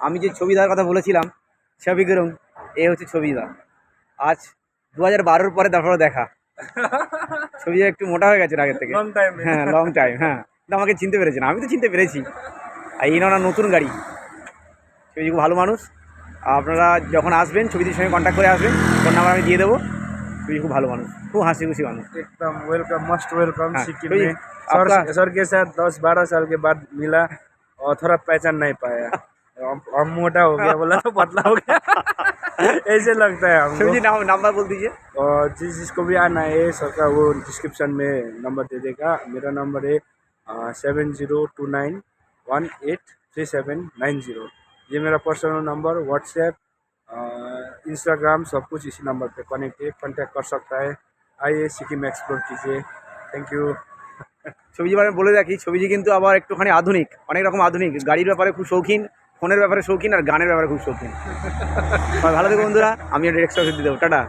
আমি যে ছবিদার কথা বলেছিলাম ছবি গরম এ হচ্ছে ছবিদা আজ দু হাজার বারোর পরে তারপরে দেখা ছবি একটু মোটা হয়ে গেছে আগের থেকে লং টাইম হ্যাঁ লং টাইম হ্যাঁ কিন্তু আমাকে চিনতে পেরেছেন আমি তো চিনতে পেরেছি আর এই ওনার নতুন গাড়ি ছবি খুব ভালো মানুষ আপনারা যখন আসবেন ছবিটির সঙ্গে কন্ট্যাক্ট করে আসবেন ফোন নাম্বার আমি দিয়ে দেবো ছবি খুব ভালো মানুষ খুব হাসি খুশি মানুষ एकदम वेलकम मस्ट वेलकम हाँ, सिक्किम तो ये में सर आपका- सर के साथ दस बारह साल के बाद मिला और थोड़ा पहचान नहीं पाया हम हम मोटा हो गया बोला तो पतला हो गया ऐसे लगता है हमको ছবিটির নাম নাম্বার বল दीजिए और जिस जिसको भी आना है सर का वो डिस्क्रिप्शन में नंबर दे देगा मेरा नंबर है seven zero two nine one eight three seven nine zero ये मेरा पर्सनल नंबर व्हाट्सएप इंस्टाग्राम सब कुछ इसी नंबर पे कनेक्ट है कांटेक्ट कर सकता है आइए सिक्किम एक्सप्लोर कीजिए थैंक यू ছবিজি মানে বলে রাখি ছবিজি কিন্তু আবার একটুখানি আধুনিক অনেক রকম আধুনিক গাড়ির ব্যাপারে খুব শৌখিন ফোনের ব্যাপারে শৌখিন আর গানের ব্যাপারে খুব শৌখিন। ভালো থেকো বন্ধুরা, আমি এক্সট্রা দিয়ে দেবো টাটা।